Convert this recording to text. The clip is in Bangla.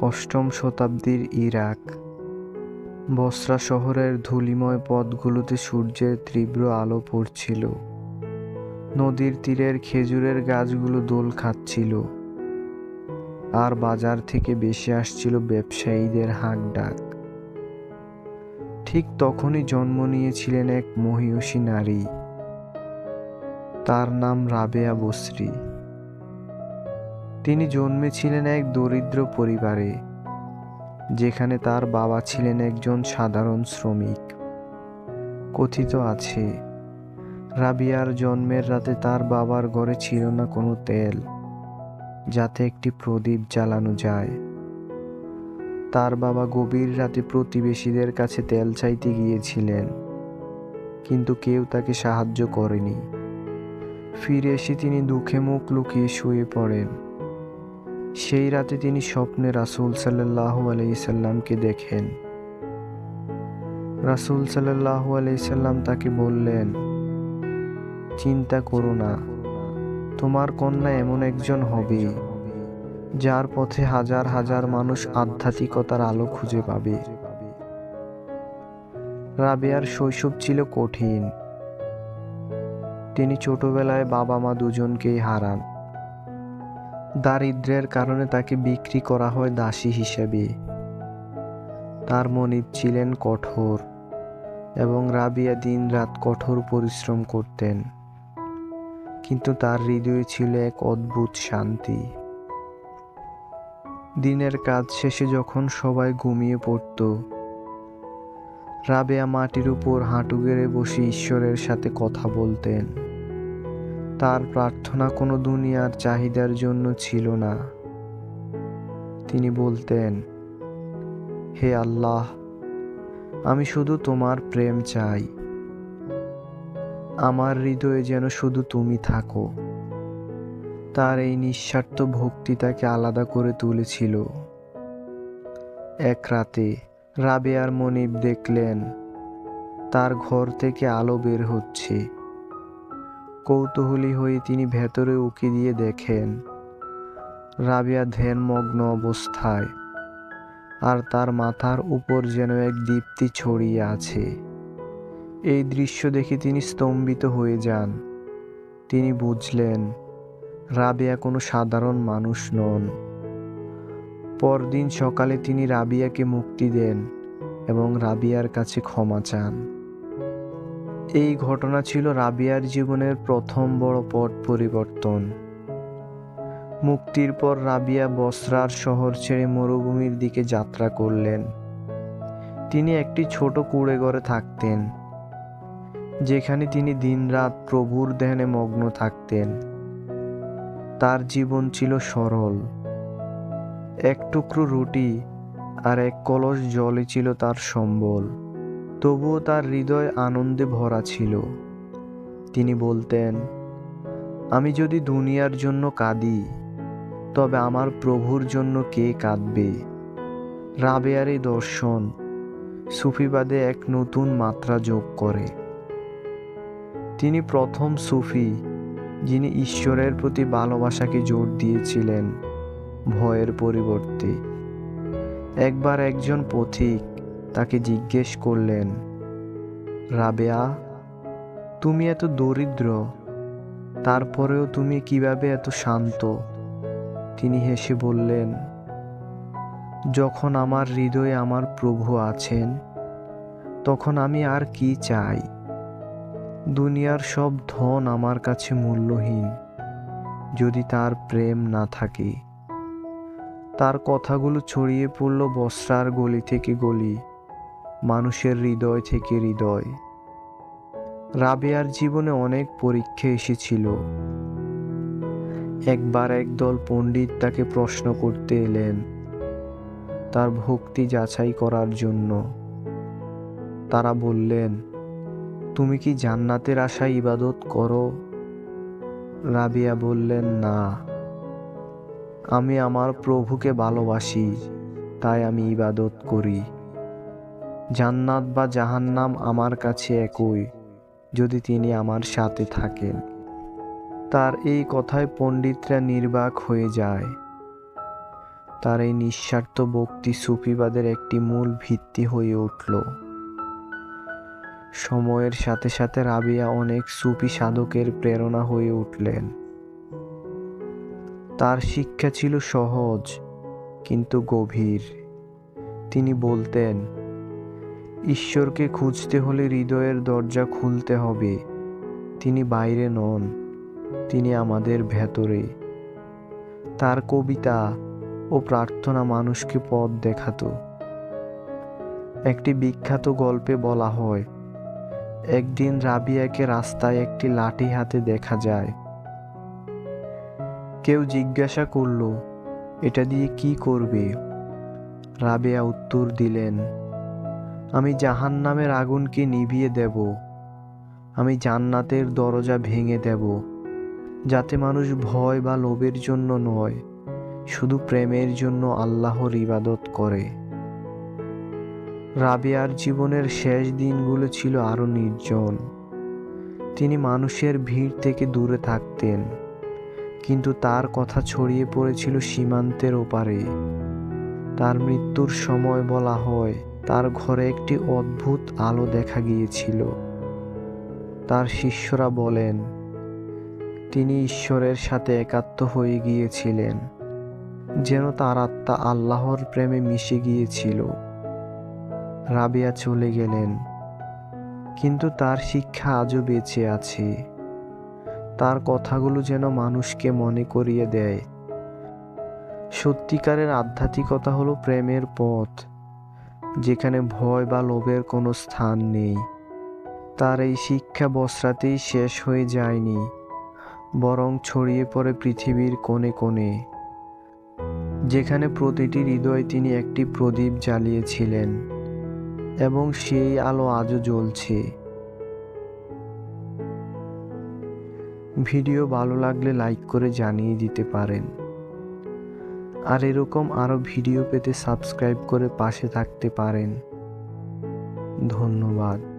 অষ্টম শতাব্দীর ইরাক। বসরা শহরের ধুলিময় পথগুলোতে সূর্যের তীব্র আলো পড়ছিল। নদীর তীরের খেজুরের গাছগুলো দোল খাচ্ছিল। আর বাজার থেকে বেশি আসছিল ব্যবসায়ীদের হাঁক ডাক ঠিক তখনই জন্ম নিয়েছিলেন এক মহিষী নারী। তার নাম রাবেয়া বসরি। তিনি জন্মেছিলেন এক দরিদ্র পরিবারে, যেখানে তার বাবা ছিলেন একজন সাধারণ শ্রমিক। কথিত আছে, রাবিয়ার জন্মের রাতে তার বাবার ঘরে ছিল না কোনো তেল, যাতে একটি প্রদীপ জ্বালানো যায়। তার বাবা গভীর রাতে প্রতিবেশীদের কাছে তেল চাইতে গিয়েছিলেন, কিন্তু কেউ তাকে সাহায্য করেনি। ফিরে এসে তিনি দুঃখে মুখ লুকিয়ে শুয়ে পড়েন। সেই রাতে তিনি স্বপ্নে রাসুল সাল্লাহ আলাইসাল্লামকে দেখেন। রাসুল সাল্লাহ আলাইসাল্লাম তাকে বললেন, চিন্তা করো না, তোমার কন্যা এমন একজন হবে, যার পথে হাজার হাজার মানুষ আধ্যাত্মিকতার আলো খুঁজে পাবে। রাবেয়ার শৈশব ছিল কঠিন। তিনি ছোটবেলায় বাবা মা দুজনকেই হারান। দারিদ্র্যের কারণে তাকে বিক্রি করা হয় দাসী হিসেবে। তার মনিব ছিলেন কঠোর এবং রাবিয়া দিন রাত কঠোর পরিশ্রম করতেন। কিন্তু তার হৃদয়ে ছিল এক অদ্ভুত শান্তি। দিনের কাজ শেষে যখন সবাই ঘুমিয়ে পড়ত, রাবেয়া মাটির উপর হাঁটু গেড়ে বসে ঈশ্বরের সাথে কথা বলতেন। তার প্রার্থনা কোনো দুনিয়ার চাহিদার জন্য ছিল না। তিনি বলতেন, হে আল্লাহ, আমি শুধু তোমার প্রেম চাই। আমার হৃদয়ে যেন শুধু তুমি থাকো। তার এই নিঃস্বার্থ ভক্তি তাকে আলাদা করে তুলেছিল। এক রাতে রাবেয়ার মনিব দেখলেন, তার ঘর থেকে আলো বের হচ্ছে। কৌতূহলী হয়ে তিনি ভেতরে উকি দিয়ে দেখেন, রাবিয়া ধ্যানমগ্ন অবস্থায়, আর তার মাথার উপর যেন এক দীপ্তি ছড়িয়ে আছে। এই দৃশ্য দেখে তিনি স্তম্ভিত হয়ে যান। তিনি বুঝলেন, রাবিয়া কোনো সাধারণ মানুষ নন। পরদিন সকালে তিনি রাবিয়াকে মুক্তি দেন এবং রাবিয়ার কাছে ক্ষমা চান। এই ঘটনা ছিল রাবিয়ার জীবনের প্রথম বড় পট পরিবর্তন। মুক্তির পর রাবিয়া বসরার শহর ছেড়ে মরুভূমির দিকে যাত্রা করলেন। তিনি একটি ছোট কুড়ে ঘরে থাকতেন, যেখানে তিনি দিনরাত প্রভুর ধ্যানে মগ্ন থাকতেন। তার জীবন ছিল সরল। এক টুকরো রুটি আর এক কলস জলই ছিল তার সম্বল। তবুও তার হৃদয় আনন্দে ভরা ছিল। তিনি বলতেন, আমি যদি দুনিয়ার জন্য কাঁদি, তবে আমার প্রভুর জন্য কে কাঁদবে? রাবেয়ার এই দর্শন সুফিবাদে এক নতুন মাত্রা যোগ করে। তিনি প্রথম সুফি যিনি ঈশ্বরের প্রতি ভালোবাসাকে জোর দিয়েছিলেন ভয়ের পরিবর্তে। একবার একজন পথিক তাকে জিজ্ঞেস করলেন, রাবেয়া, তুমি এত দরিদ্র, তারপরেও তুমি কীভাবে এত শান্ত? তিনি হেসে বললেন, যখন আমার হৃদয়ে আমার প্রভু আছেন, তখন আমি আর কি চাই? দুনিয়ার সব ধন আমার কাছে মূল্যহীন, যদি তার প্রেম না থাকে। তার কথাগুলো ছড়িয়ে পড়ল বস্রার গলি থেকে গলি। মানুষের হৃদয় থেকে হৃদয়। রাবেয়ার জীবনে অনেক পরীক্ষা এসেছিল। একবার একদল পণ্ডিত তাকে প্রশ্ন করতে এলেন, তার ভক্তি যাচাই করার জন্য। তারা বললেন, তুমি কি জান্নাতের আশায় ইবাদত করো? রাবিয়া বললেন, না। আমি আমার প্রভুকে ভালোবাসি, তাই আমি ইবাদত করি। জান্নাত বা জাহান্নাম আমার কাছে একই, যদি তিনি আমার সাথে থাকেন। তার এই কথায় পণ্ডিতরা নির্বাক হয়ে যায়। তার এই নিঃস্বার্থ ভক্তি সুফিবাদের একটি মূল ভিত্তি হয়ে উঠল। সময়ের সাথে সাথে রাবিয়া অনেক সুফি সাধকের প্রেরণা হয়ে উঠলেন। তার শিক্ষা ছিল সহজ, কিন্তু গভীর। তিনি বলতেন ঈশ্বরকে খুঁজতে হলে হৃদয়ের দরজা খুলতে হবে। তিনি বাইরে নন, তিনি আমাদের ভেতরে। তার কবিতা ও প্রার্থনা মানুষকে পথ দেখাতো। একটি বিখ্যাত গল্পে বলা হয়, একদিন রাবিয়াকে রাস্তায় একটি লাঠি হাতে দেখা যায়। কেউ জিজ্ঞাসা করল, এটা দিয়ে কি করবে? রাবেয়া উত্তর দিলেন আমি জাহান নামের আগুনকে নিভিয়ে দেব। আমি জান্নাতের দরজা ভেঙে দেব, যাতে মানুষ ভয় বা লোভের জন্য নয়, শুধু প্রেমের জন্য আল্লাহর ইবাদত করে। রাবিয়ার জীবনের শেষ দিনগুলো ছিল আরও নির্জন। তিনি মানুষের ভিড় থেকে দূরে থাকতেন, কিন্তু তার কথা ছড়িয়ে পড়েছিল সীমান্তের ওপারে। তার মৃত্যুর সময় বলা হয় তার ঘরে একটি অদ্ভুত আলো দেখা গিয়েছিল। তার শিষ্যরা বলেন, তিনি ঈশ্বরের সাথে একাত্ম হয়ে গিয়েছিলেন, যেন তার আত্মা আল্লাহর প্রেমে মিশে গিয়েছিল। রাবিয়া চলে গেলেন, কিন্তু তার শিক্ষা আজও বেঁচে আছে। তার কথাগুলো যেন মানুষকে মনে করিয়ে দেয়। সত্যিকারের আধ্যাত্মিকতা হলো প্রেমের পথ। যেখানে ভয় বা লোভের কোনো স্থান নেই। তার এই শিক্ষা বস্রাতেই শেষ হয়ে যায়নি, বরং ছড়িয়ে পড়ে পৃথিবীর কোণে কোণে, যেখানে প্রতিটি হৃদয় তিনি একটি প্রদীপ জ্বালিয়েছিলেন, এবং সেই আলো আজও জ্বলছে। ভিডিও ভালো লাগলে লাইক করে জানিয়ে দিতে পারেন। আর এরকম আরও ভিডিও পেতে সাবস্ক্রাইব করে পাশে থাকতে পারেন। ধন্যবাদ।